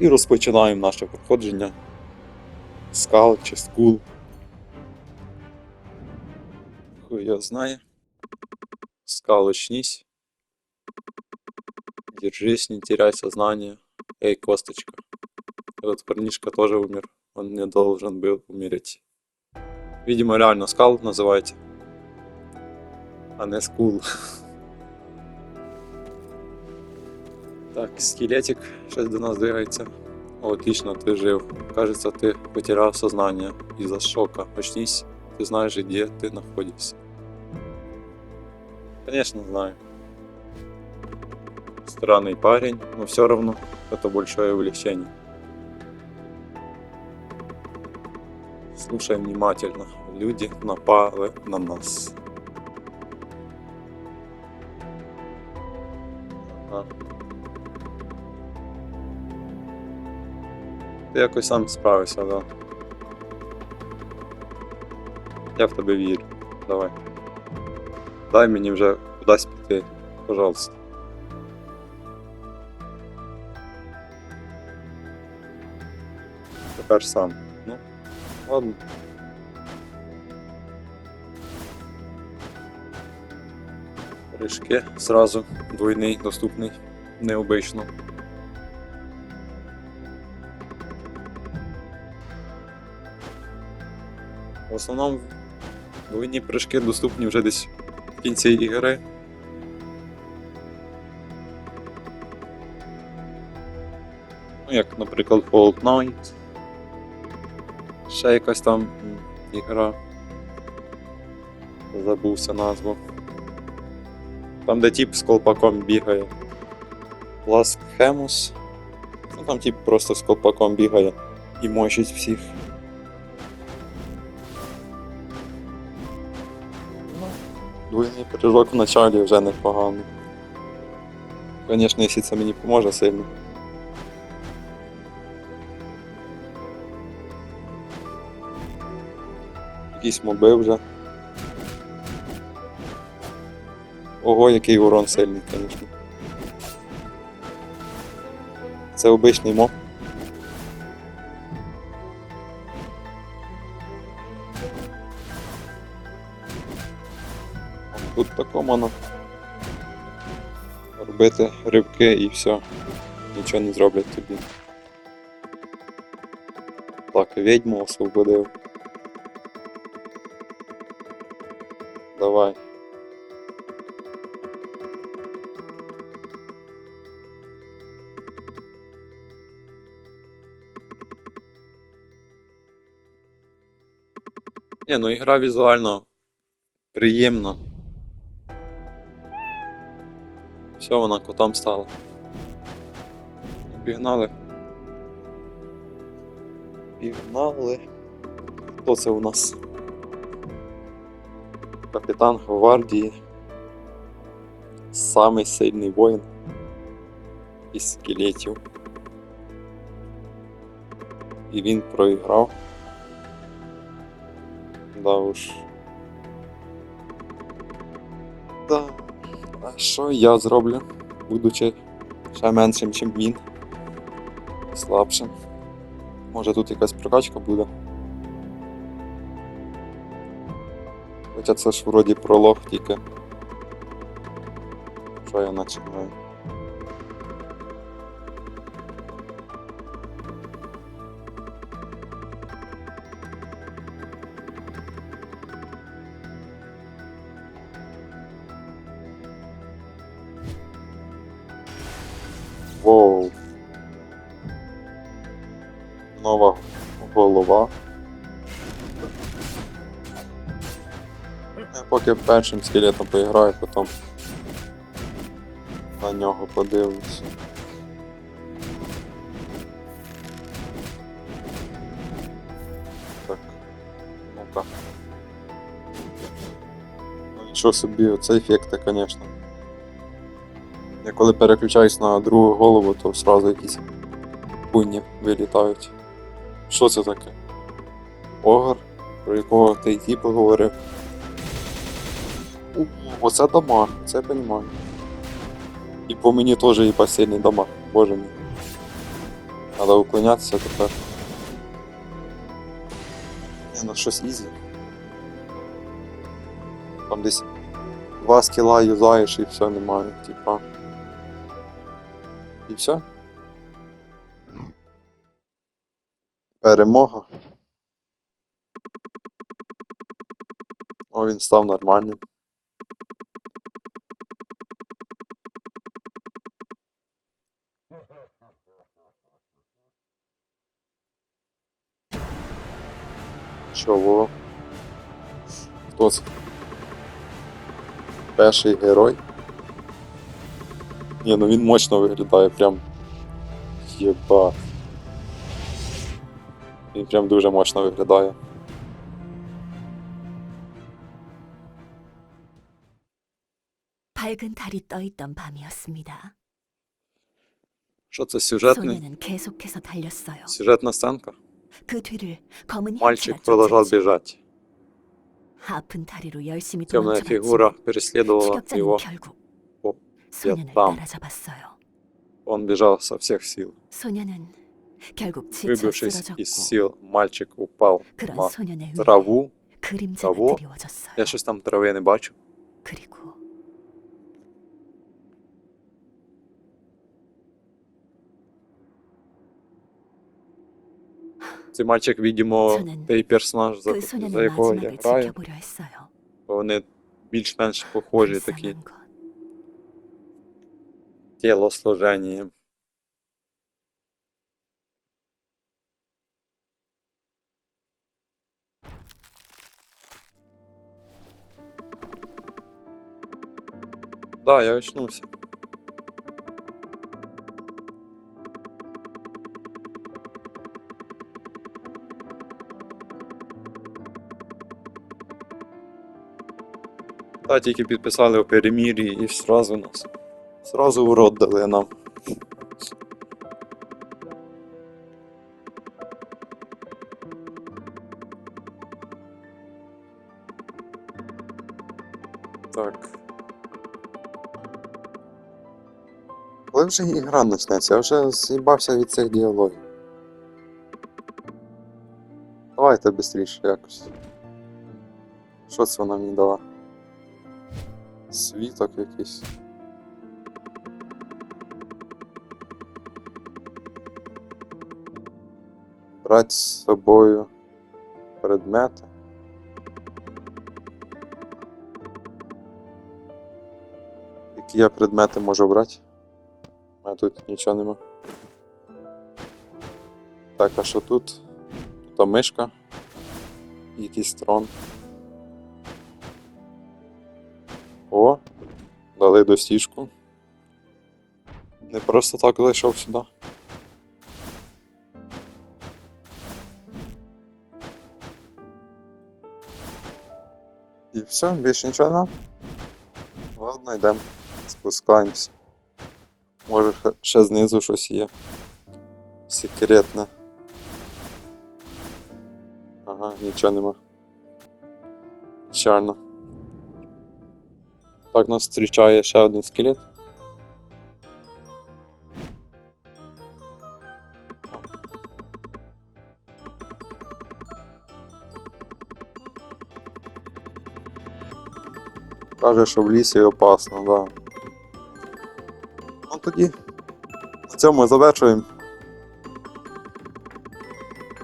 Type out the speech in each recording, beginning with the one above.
І розпочинаємо наше проходження. Скал чи скул. Хуй його знає. Скал очнись. Держись, не теряй сознание. Эй, косточка. Этот парнишка тоже умер. Он не должен был умереть. Видимо, реально скал называете. А не скул. Так, скелетик щось до нас двигається. О, Отлично, ты жив. Кажется, ты потерял сознание из-за шока. Очнись, ты знаешь, где ты находишься. Конечно, знаю. Странный парень, но все равно это большое увлечение. Слушай внимательно. Люди напали на нас. Якось сам справишся, да. Я в тебе вірю. Давай. Дай мені вже кудись піти, пожалуйста. Тепер сам. Ну, ладно. Рижки зразу двойний доступний, необично. Основному двойні прыжки доступні вже десь в кінці ігри. Ну, як, наприклад, Fortnite. Ще якась там ігра. Забувся назву. Там, де тип з колпаком бігає. Last Hemus. Ну там тип просто з колпаком бігає і мочить всіх. Прыжок в началі вже непогано. Звісно, якщо це мені поможе сильно. Якісь моби вже. Ого, який урон сильний, звісно. Це обичний моб. Тут робити ривки і все. Нічого не зроблять тобі. Так, відьму освободив. Давай. Ні, ну ігра візуально приємна. Все, вона котом стала. Пігнали. Пігнали. Хто це у нас? Капітан гвардії. Самий сильний воїн із скелетів. І він проіграв. Да уж. Да. Що я зроблю, будучи ще меншим, ніж він? Слабшим. Може тут якась прокачка буде. Хоча це ж вроді пролог тільки. Що я починаю? Воу. Нова голова. Я поки першим скелетом поіграю, потім на нього подивлюся. Так. Ну-ка. Ну нічого собі, оце ефекти, звісно. Я коли переключаюсь на другу голову, то сразу якісь буйні вилітають. Що це таке? Огр, про якого ти й типу говорив. У, Оце дамаг, це я розумію. І по мені теж і сильний дамаг, боже мій. Треба уклонятися тепер. Ні, ну щось ізі. Там десь два скіла юзаєш і все немає, типа. І все. Перемога. О, він став нормальним. Чого? Хто це? Перший герой? Ні, ну він мощно виглядає, прям. Єба. Він прям дуже мощно виглядає. 밝은 달이 떠있던 밤이었습니다. Що це сюжетний? 소녀는 계속해서 달렸어요. Сюжетна сценка? 그 뒤를 검은 Мальчик 향기가 продолжал 쫓았죠. бежать. 아픈 다리로 열심히 Темная 도망쳐봤지만 фигура преследовала 추격자는 его. 결국 어, 소년을 там. 따라잡았어요. Он бежал со всех сил. 소년은 결국 지쳐 Выбившись 쓰러졌고 из сил, мальчик упал 그런 на 소년의 위에 траву. 그림자가 того. 드리워졌어요. Я щось там трави не бачу. 그리고 Цей мальчик, видимо, 저는 той персонаж, за, 그 за 소년의 якого я 마지막을 граю. 지켜보려 했어요. бо Вони більш-менш похожі такі 불쌍한 것. тілосложені. Да, я очнувся. Та тільки підписали у перемір'ї і сразу нас. Сразу в рот дали нам. Так. Коли вже ігра почнеться, я вже з'їбався від цих діалогів. Давайте швидше якось. Що це вона мені дала? Світок якийсь. Брати з собою предмети. Які я предмети можу брати? А тут нічого нема. Так, а що тут? Тут мишка. Якийсь трон. О, дали достіжку. Не просто так зайшов сюди. Все, більше нічого не Ладно, йдемо. Спускаємось. Може ще- знизу щось є. Секретне. Ага, нічого нема. Чарно. Так нас зустрічає ще один скелет. Каже, що в лісі опасно, да. Ну тоді на цьому завершуємо.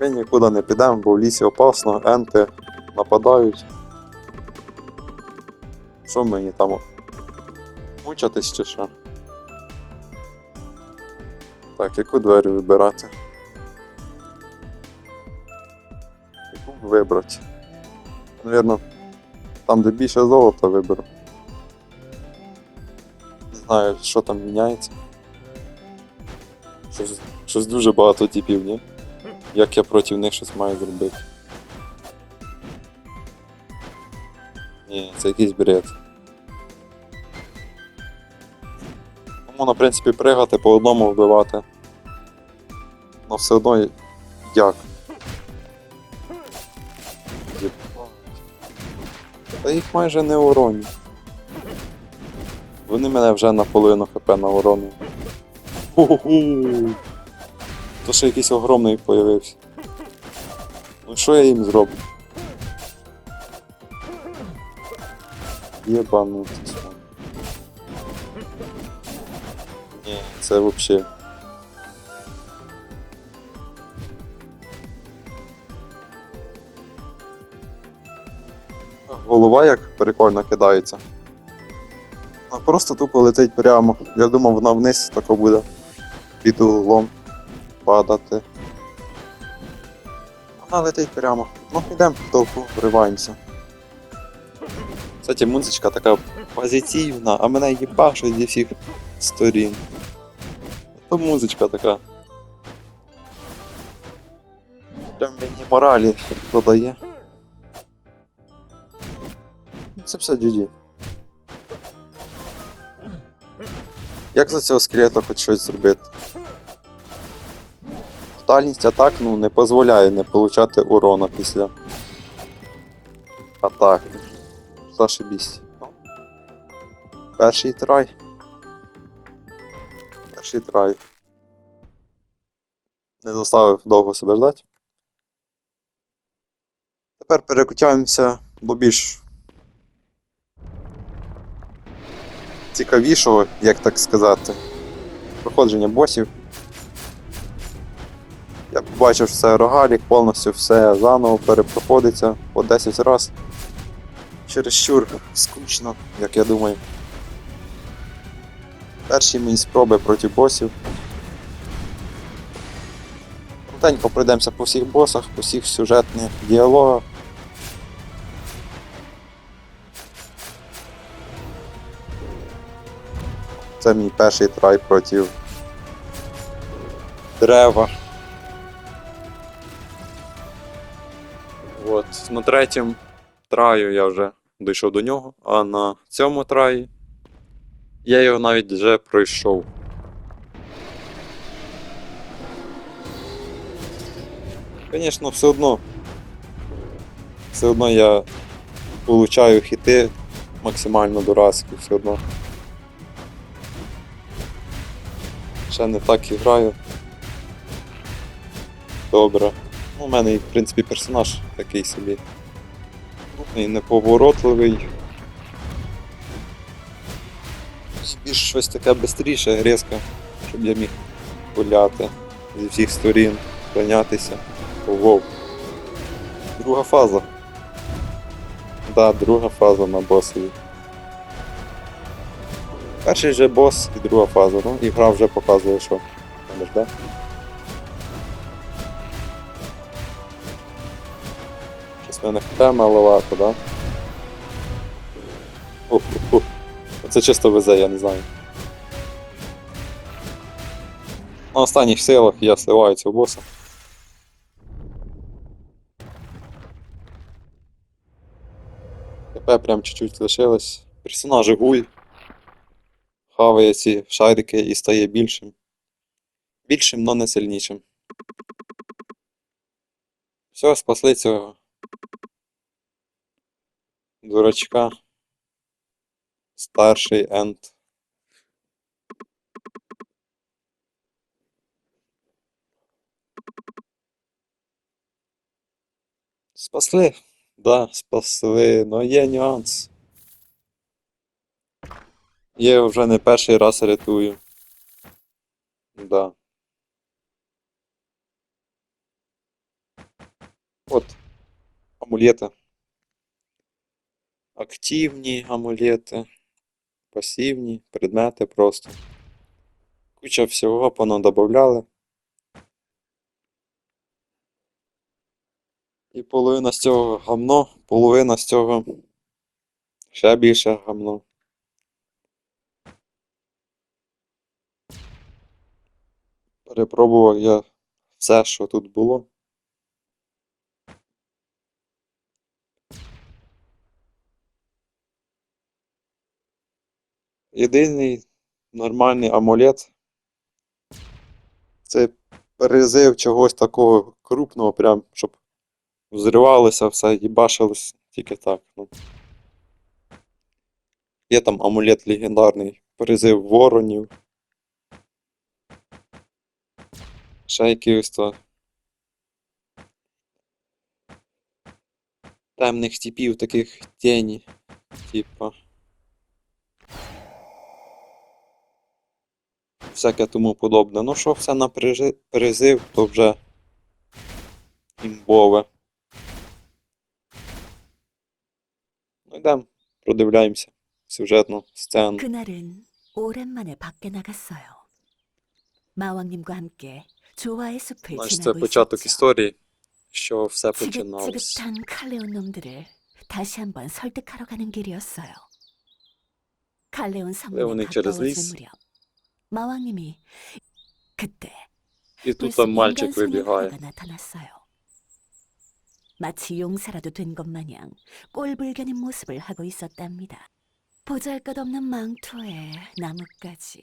Ми нікуди не підемо, бо в лісі опасно, енти нападають. Що мені там мучатись чи що? Так, яку двері вибирати? Яку вибрати? Навірно, там, де більше золота виберу. Не знаю, що там міняється. Щось, щось дуже багато типів, ні? Як я проти них щось маю зробити? Ні, це якийсь бред. Можна, в принципі, пригати, по одному вбивати. Но все одно як? Їх майже не уроню. Вони мене вже наполовину хп на урону. То ще якийсь огромний появився. Ну що я їм зроблю? Єбанутись. man. Ні, це взагалі. Голова як прикольно кидається. А просто тупо летить прямо. Я думав, вона вниз тако буде під углом падати. Вона летить прямо. Ну, йдемо в толпу, вриваємося. Кстати, музичка така позитивна, а мене їбашить зі всіх сторін. То музичка така. Прям мені моралі додає. Це все GG. Як за цього скелета хоч щось зробити? Дальність атак ну, не дозволяє не получати урона після атаки. Зашибісь. Ну. Перший трай. Перший трай. Не заставив довго себе ждати. Тепер перекутяємося до більш цікавішого, як так сказати, проходження босів. Я побачив, що це рогалік, повністю все заново перепроходиться по 10 разів. Чересчур скучно, як я думаю. Перші мої спроби проти босів. Крутенько пройдемося по всіх босах, по всіх сюжетних діалогах. Це мій перший трай проти дерева. От, на третьому траю я вже дійшов до нього, а на цьому траї я його навіть вже пройшов. Звісно, все одно. Все одно я получаю хіти максимально дурацькі, все одно. Ще не так і граю. Добре. Ну, у мене, в принципі, персонаж такий собі. І неповоротливий. Більш щось таке швидше, різке, щоб я міг гуляти зі всіх сторін, клонятися. Воу. Друга фаза. Да, друга фаза на босові. Перший же бос і друга фаза, ну і гра вже показує, що. Треба ждати. Щось в мене хп маловато, да? Ух. Це чисто везе, я не знаю. На останніх силах я сливаю цього боса. ТП прям чуть-чуть лишилось. Персонаж гуль. Хаває ці шарики і стає більшим. Більшим, но не сильнішим. Все, спасли цього. Дурачка. Старший енд. Спасли? Да, спасли, но є нюанс. Я його вже не перший раз рятую. Да. От. Амулети. Активні амулети. Пасивні, предмети просто. Куча всього понадобавляли. І половина з цього гамно, половина з цього ще більше гамно. Перепробував я все, що тут було. Єдиний нормальний амулет це призив чогось такого крупного, прям, щоб взривалося все, їбашилось тільки так. Ну. Є там амулет легендарний, призив воронів. Ще якихось то. Темних типів, таких тіні. Типа. Всяке тому подобне. Ну що все на прижи- призив, то вже імбове. Ну йдемо, продивляємося сюжетну сцену. 그날은 오랜만에 밖에 나갔어요. 마왕님과 함께 조화의 숲을 Значить, це 지나고 початок 있었죠. історії, що все починалось. 지긋지긋한 칼레온 놈들을 다시 한번 설득하러 가는 길이었어요. 칼레온 레온이 성문에 через 가까워질 ліс. 무렵 마왕님이 그때 І тут 불쑥 там мальчик 인간 소년 вибігає. 하나가 나타났어요. 마치 용사라도 된 것 마냥 꼴불견인 모습을 하고 있었답니다. 보잘것없는 망토에 나뭇가지.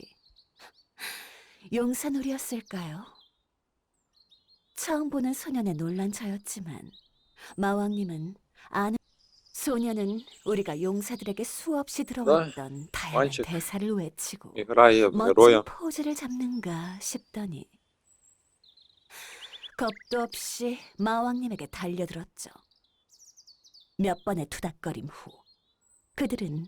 용사놀이였을까요? 처음 보는 소년에 놀란 저였지만 마왕님은 아는 소년은 우리가 용사들에게 수없이 들어왔던 다양한 мальчик. 대사를 외치고 І грає в 멋진 героя. 포즈를 잡는가 싶더니 겁도 없이 마왕님에게 달려들었죠. 몇 번의 투닥거림 후 그들은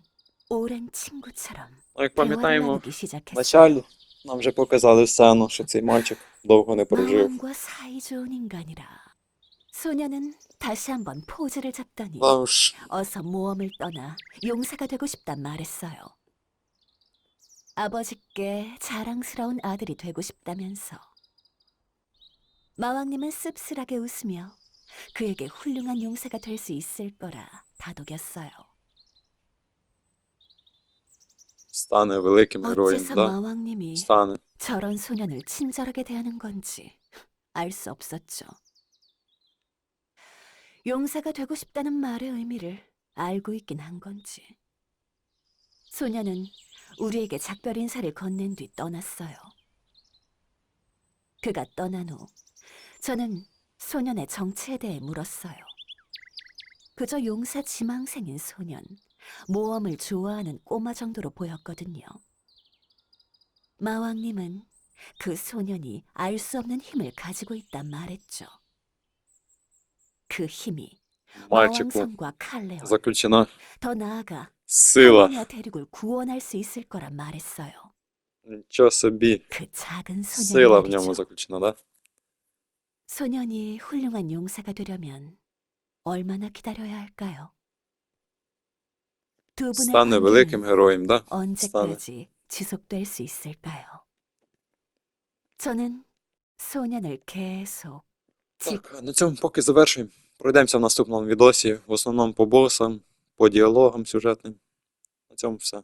오랜 친구처럼 Ну, як 대화를 пам'ятаємо, 나누기 в 시작했어요. началі нам вже показали сцену, що цей мальчик довго не прожив. 마왕과 사이 좋은 인간이라 소녀는 다시 한번 포즈를 잡더니 Та ж 어서 모험을 떠나 용사가 되고 싶단 말했어요. 아버지께 자랑스러운 아들이 되고 싶다면서. 마왕님은 씁쓸하게 웃으며 그에게 훌륭한 용사가 될 수 있을 거라 다독였어요. стане великим героєм, 어째서 да? 마왕님이 Стане. 저런 소년을 친절하게 대하는 건지 알 수 없었죠. 용사가 되고 싶다는 말의 의미를 알고 있긴 한 건지. 소년은 우리에게 작별 인사를 건넨 뒤 떠났어요. 그가 떠난 후 저는 소년의 정체에 대해 물었어요. 그저 용사 지망생인 소년, 모험을 좋아하는 꼬마 정도로 보였거든요. 마왕님은 그 소년이 알 수 없는 힘을 가지고 있단 말했죠. 그 힘이 Мальчику 마왕성과 칼레온, заключена 더 나아가 сила. 하모니아 대륙을 구원할 수 있을 거란 말했어요. Нічого собі. 그 작은 소년 Сила в 말이죠. ньому заключена, да? 소년이 훌륭한 용사가 되려면 얼마나 기다려야 할까요? 두 분의 Стане великим 관계는 героєм, да? Стане. 언제까지 지속될 수 있을까요? 저는 소년을 계속 지 Так, на цьому поки завершуємо. Пройдемося в наступному відосі. В основному по босам, по діалогам сюжетним. На цьому все.